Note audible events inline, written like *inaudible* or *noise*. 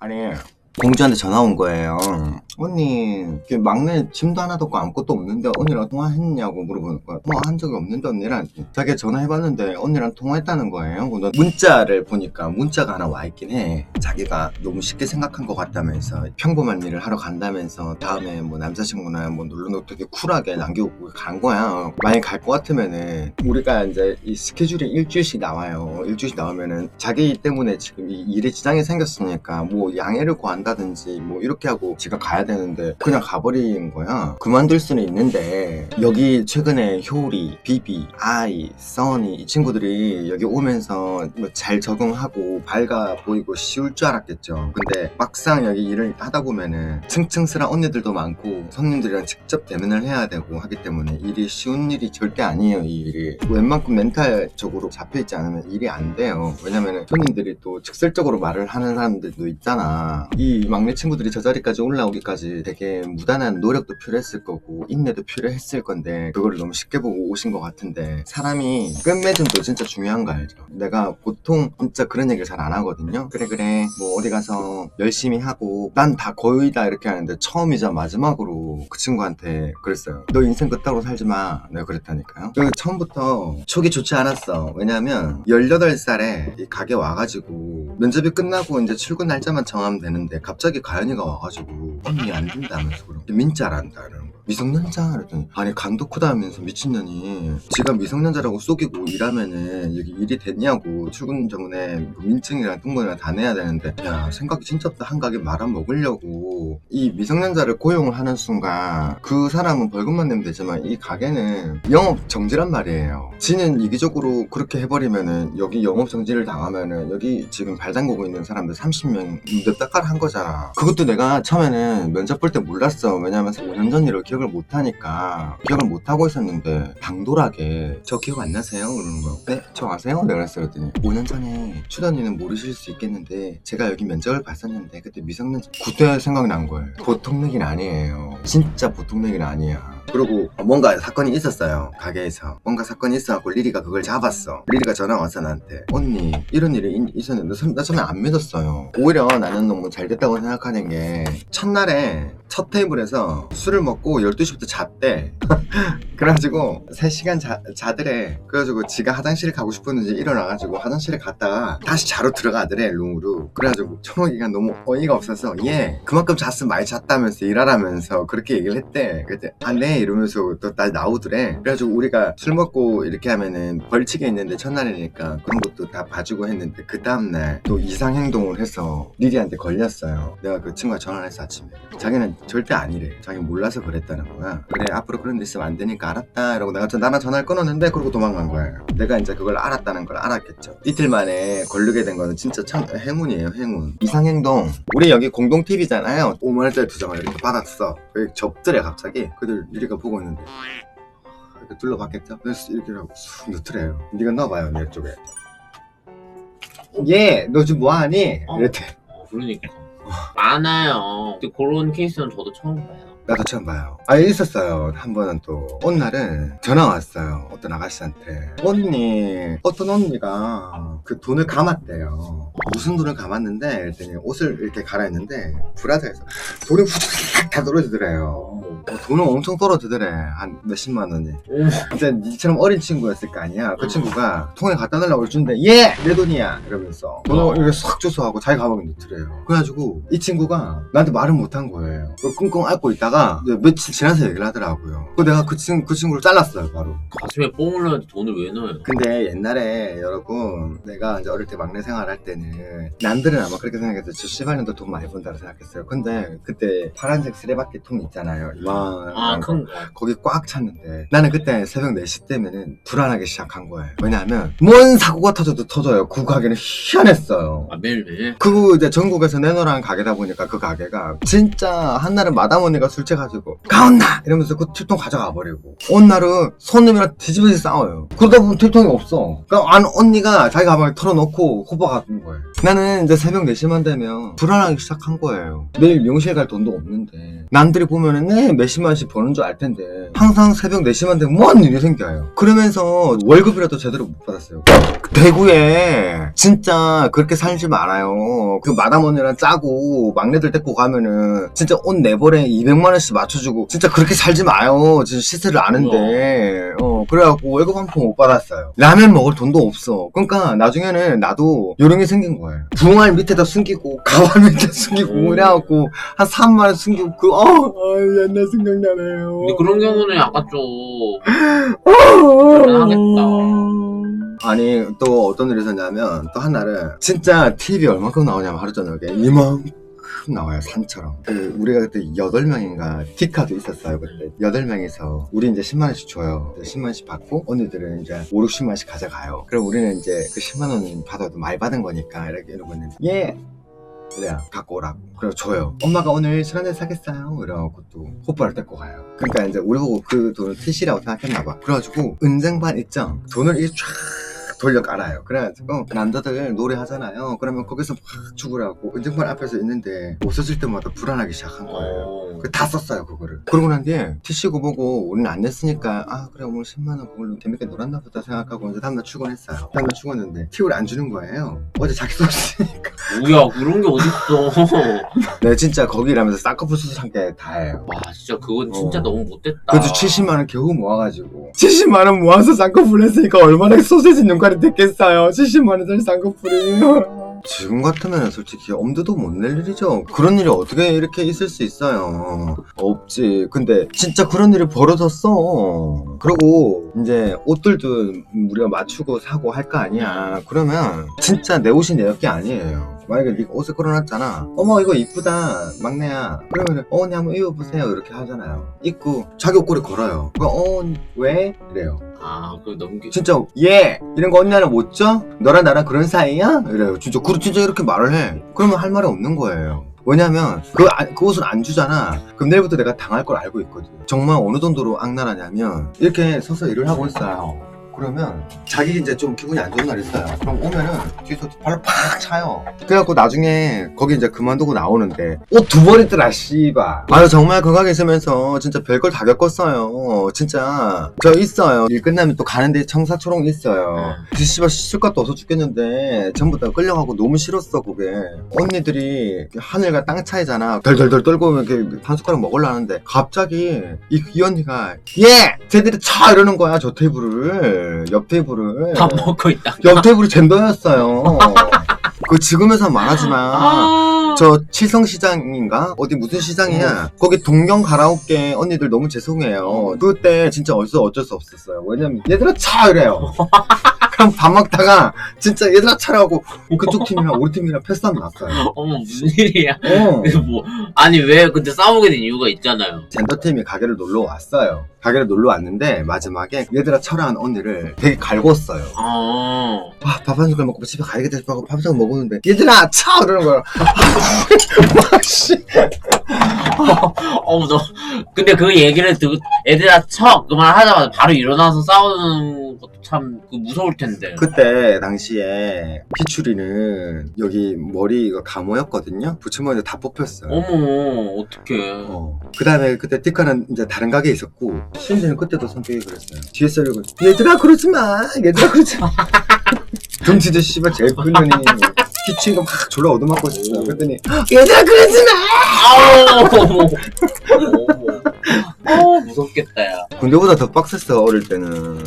아니 공주한테 전화 온 거예요. 언니 막내 짐도 하나도 없고 아무것도 없는데 언니랑 통화했냐고 물어보는 거야. 통화한 적이 없는데 언니랑 자기가 전화해봤는데 언니랑 통화했다는 거예요. 문자를 보니까 문자가 하나 와 있긴 해. 자기가 너무 쉽게 생각한 것 같다면서 평범한 일을 하러 간다면서 다음에 뭐 남자친구나 뭐 놀러놓고 되게 쿨하게 남겨오고 간 거야. 만약 갈 것 같으면은 우리가 이제 이 스케줄이 일주일씩 나와요. 일주일씩 나오면은 자기 때문에 지금 이 일에 지장이 생겼으니까 뭐 양해를 구한다든지 뭐 이렇게 하고 지가 가야 되는데 그냥 가버린 거야. 그만둘 수는 있는데 여기 최근에 효리, 비비, 아이, 써니 이 친구들이 여기 오면서 뭐 잘 적응하고 밝아 보이고 쉬울 줄 알았겠죠. 근데 막상 여기 일을 하다 보면은 층층스런 언니들도 많고 손님들이랑 직접 대면을 해야 되고 하기 때문에 일이 쉬운 일이 절대 아니에요. 이 일이 웬만큼 멘탈적으로 잡혀있지 않으면 일이 안 돼요. 왜냐면은 손님들이 또 직설적으로 말을 하는 사람들도 있잖아. 이 막내 친구들이 저 자리까지 올라오기까지 되게 무단한 노력도 필요했을 거고 인내도 필요했을 건데 그거를 너무 쉽게 보고 오신 것 같은데 사람이 끝맺음도 진짜 중요한 거 알죠? 내가 보통 진짜 그런 얘기를 잘 안 하거든요. 그래 그래 뭐 어디 가서 열심히 하고 난 다 거의 다 이렇게 하는데 처음이자 마지막으로 그 친구한테 그랬어요. 너 인생 그따로 살지 마. 내가 그랬다니까요. 그 처음부터 촉이 좋지 않았어. 왜냐면 18살에 이 가게 와가지고 면접이 끝나고 이제 출근 날짜만 정하면 되는데 갑자기 가연이가 와가지고 언니 안 된다면서 그러고 민자란다는 거. 미성년자 그랬더니. 아니 간도 크다 하면서 미친년이. 지가 미성년자라고 속이고 일하면은 여기 일이 됐냐고 출근 전에 뭐 민증이랑 등본이랑 다 내야 되는데. 야 생각이 진짜 없다. 한 가게 말아 먹으려고. 이 미성년자를 고용을 하는 순간 그 사람은 벌금만 내면 되지만 이 가게는 영업 정지란 말이에요. 지는 이기적으로 그렇게 해버리면은 여기 영업 정지를 당하면은 여기 지금 발 담그고 있는 사람들 30명 냅다 깔 한 거잖아. 그것도 내가 처음에는 면접 볼 때 몰랐어. 왜냐면 5년 전 일을 기억 을 못하니까 기억을 못하고 있었는데 당돌하게 저 기억 안 나세요? 그러는 거야 네? 저 아세요? 내가 그랬어 그랬더니 5년 전에 추단이는 모르실 수 있겠는데 제가 여기 면접을 봤었는데 그때 미성년자 그때 생각이 난 거예요 보통 얘기는 아니에요 진짜 보통 얘기는 아니야 그리고 뭔가 사건이 있었어요 가게에서. 뭔가 사건이 있어갖고 리리가 그걸 잡았어. 리리가 전화 왔어 나한테 언니 이런 일이 있- 있었는데 선- 나 처음에 안 믿었어요. 오히려 나는 너무 잘 됐다고 생각하는 게 첫날에 첫 테이블에서 술을 먹고 12시부터 잤대. *laughs* 그래가지고 3시간 자, 자더래. 그래가지고 지가 화장실에 가고 싶었는지 일어나가지고 화장실에 갔다가 다시 자러 들어가더래 룸으로. 그래가지고 청호기가 너무 어이가 없어서 얘 그만큼 잤으면 많이 잤다면서 일하라면서 그렇게 얘기를 했대. 그때 아네 이러면서 또 나 나오더래. 그래가지고 우리가 술 먹고 이렇게 하면은 벌칙이 있는데 첫날이니까 그런 것도 다 봐주고 했는데 그 다음날 또 이상 행동을 해서 리리한테 걸렸어요. 내가 그 친구가 전화를 했어 아침에 자기는 절대 아니래. 자기 몰라서 그랬다는 거야. 그래 앞으로 그런 데 있으면 안 되니까 알았다 이러고 내가 저 나랑 전화를 끊었는데 그러고 도망간 거예요 내가 이제 그걸 알았다는 걸 알았겠죠. 이틀 만에 걸리게 된 거는 진짜 참 행운이에요 행운. 이상 행동. 우리 여기 공동 TV잖아요. 5만원짜리 두 장을 이렇게 받았어. 접더래 갑자기? 그들 리 리가 보고 있는데 이렇게 둘러봤겠죠 그래서 이렇게 하고 쑥 넣더래요 네가 넣어봐요 내 쪽에 얘 너 지금 뭐하니? 어. 이랬대 어, 그러니까 많아요. 근데 그런 케이스는 저도 처음 봐요. 나도 처음 봐요. 아, 있었어요. 한 번은 또. 어느 날은 전화 왔어요. 어떤 아가씨한테. 언니, 어떤 언니가 그 돈을 감았대요. 무슨 돈을 감았는데, 그랬더니 옷을 이렇게 갈아입는데, 브라자에서 돈이 후딱 다 떨어지더래요. 어, 돈은 엄청 떨어지더래. 한 몇십만 원이. 진짜 니처럼 어린 친구였을 거 아니야. 그 친구가 통에 갖다 달라고 주는데, 예! 내 돈이야! 이러면서. 돈을 이렇게 싹 줘서 하고 자기 가방에 넣더래요. 그래가지고, 이 친구가 나한테 말을 못한 거예요. 끙끙 앓고 있다가, 며칠 지나서 얘기를 하더라고요. 그 내가 그, 친, 그 친구를 잘랐어요, 바로. 가슴에 뽕을 넣는데 돈을 왜 넣어요? 근데 옛날에 여러분 내가 이제 어릴 때 막내 생활할 때는 남들은 아마 그렇게 생각했어요. 저 씨발년도 돈 많이 번다고 생각했어요. 근데 그때 파란색 쓰레받기 통 있잖아요. 이만한 아, 거. 큰 거. 거기 꽉 찼는데 나는 그때 새벽 4시 때면은 불안하기 시작한 거예요. 왜냐하면 뭔 사고가 터져도 터져요. 그 가게는 희한했어요. 아, 매일매일? 그 이제 전국에서 내놓으라는 가게다 보니까 그 가게가 진짜 한 날은 마담 언니가 술 취해가지고 가온나 이러면서 그 틸통 가져가 버리고 어느 날은 손님이랑 뒤집어지 싸워요 그러다 보면 틸통이 없어 그러니까 안 언니가 자기 가방에 털어놓고 호박하는 거예요 나는 이제 새벽 4시만 되면 불안하기 시작한 거예요. 내일 미용실 갈 돈도 없는데. 남들이 보면은 네, 몇십만원씩 버는 줄 알 텐데. 항상 새벽 4시만 되면 뭐하는 일이 생겨요. 그러면서 월급이라도 제대로 못 받았어요. 대구에 진짜 그렇게 살지 말아요. 그 마담 언니랑 짜고 막내들 데리고 가면은 진짜 옷 네벌에 200만원씩 맞춰주고 진짜 그렇게 살지 마요. 진짜 시세를 아는데. 어, 그래갖고 월급 한 푼 못 받았어요. 라면 먹을 돈도 없어. 그러니까 나중에는 나도 요령이 생긴 거예요. 부엉알 밑에다 숨기고 *laughs* 가발 밑에 숨기고 음. 그래갖고 한 3만 원 숨기고 그, 어, 아, 옛날 생각나네요. 근데 그런 경우는 약간 좀 *laughs* 어. 하겠다. 아니 또 어떤 일이 있었냐면 또 한 날은 진짜 TV 얼마큼 나오냐면 하루 저녁에 이만큼 나와요 산처럼. 그 우리가 그때 8명인가 티카도 있었어요 그때. 8명이서 우리 이제 10만원씩 줘요. 10만원씩 받고 언니들은 이제 5, 60만원씩 가져가요. 그럼 우리는 이제 그 10만원 받아도 많이 받은 거니까 이렇게 이러고 있는데 예! 그래요 갖고 오라고. 그리고 줘요 엄마가 오늘 술 한잔 사겠어요? 이러고 또 호빠를 데리고 가요. 그러니까 이제 우리 보고 그 돈을 티시라고 생각했나 봐. 그래가지고 은쟁반 있죠? 돈을 이렇게 쫙 돌려 깔아요. 그래가지고 남자들 노래 하잖아요. 그러면 거기서 확 죽으라고. 은쟁반 앞에서 있는데 없어질 때마다 불안하기 시작한 거예요. 어. 그다 썼어요 그거를. 그러고 난 뒤에 티시고 보고 우리는 안 냈으니까 아 그래 오늘 10만 원 그걸로 재밌게 놀았나 보다 생각하고 이제 다음날 출근했어요. 다음날 출근했는데 팁을 안 주는 거예요. 어제 자기 썼으니까. 뭐야 그런 게 어딨어. *laughs* 네 진짜 거기 일하면서 쌍꺼풀 수술한 게 다예요. 와 진짜 그건 진짜 어. 너무 못됐다. 그래도 70만 원 겨우 모아가지고. 70만 원 모아서 쌍꺼풀 했으니까 얼마나 소세지 눈깔 이 됐겠어요. 70만원짜리 쌍꺼풀이 지금 같으면 솔직히 엄두도 못 낼 일이죠. 그런 일이 어떻게 이렇게 있을 수 있어요? 없지. 근데 진짜 그런 일이 벌어졌어. 그리고 이제 옷들도 우리가 맞추고 사고 할 거 아니야. 그러면 진짜 내 옷이 내게 아니에요 만약에 네가 옷을 걸어놨잖아. 어머 이거 이쁘다. 막내야. 그러면 어 언니 한번 입어보세요. 이렇게 하잖아요. 입고 자기 옷걸이 걸어요. 그럼 어 왜? 이래요. 아 그거 넘기 진짜 얘 이런 거 언니 하나 못 줘? 너랑 나랑 그런 사이야? 이래요. 진짜 그 진짜 이렇게 말을 해. 그러면 할 말이 없는 거예요. 왜냐면 그, 안- 그 옷을 안 주잖아. 그럼 내일부터 내가 당할 걸 알고 있거든 정말 어느 정도로 악랄하냐면 이렇게 서서 일을 하고 있어요 그러면 자기 이제 좀 기분이 안 좋은 날 있어요. 그럼 오면은 뒤에서 발로 팍 차요. 그래갖고 나중에 거기 이제 그만두고 나오는데. 옷 두벌 입더라 씨바 아유 정말 그 가게 있으면서 진짜 별걸 다 겪었어요. 진짜. 저 있어요. 일 끝나면 또 가는데 청사초롱 있어요. 응. 그 씨발 씻을 것도 없어 죽겠는데 전부 다 끌려가고 너무 싫었어 그게. 언니들이 하늘과 땅 차이잖아. 덜덜덜 떨고 이렇게 한 숟가락 먹으려는데 갑자기 이, 이 언니가 예! 쟤들이 차 이러는 거야 저 테이블을 옆 테이블을 밥 먹고 있다 옆 테이블이 젠더였어요 그 지금에서 말하지만 아 저 칠성시장인가? 어디 무슨 시장이야? 거기 동경 가라오케 언니들 너무 죄송해요. 그때 진짜 어쩔, 어쩔 수 없었어요. 왜냐면 얘들아 차! 이래요. *laughs* 그럼 밥 먹다가 진짜 얘들아 차라고 그쪽 팀이랑 우리 팀이랑 패스하면 났어요. 어머 무슨 일이야 어. 뭐 아니 왜 그때 싸우게 된 이유가 있잖아요 젠더팀이 가게를 놀러 왔어요. 가게를 놀러 왔는데 마지막에 얘들아 철한 언니를 되게 갈궜어요. 아 아, 밥한 숟갈 먹고 집에 가야겠다 싶어서 밥한 숟갈 먹었는데 얘들아 차! 이러는 거야. 와, *laughs* 씨. *laughs* 어머 너 근데 그 얘기를 듣고 애들아 쳐 그말 하자마자 바로 일어나서 싸우는 것도 참 그 무서울 텐데 그때 당시에 피추리는 여기 머리 이거 감호였거든요. 붙여머리 다 뽑혔어요. 어머 어떡해 어. 그 다음에 그때 티카는 이제 다른 가게에 있었고 신지는 그때도 성격이 그랬어요. 뒤에 썰려고 얘들아 그러지 마. 얘들아 그러지 마. *laughs* 등치도 씨발 제일 큰 년이 피추리가 막 졸라 얻어맞고 있었어요. 그랬더니 얘들아 그러지 마. 아우 *laughs* 어머 어 무섭겠다 야 군대보다 더 빡셌어 어릴 때는.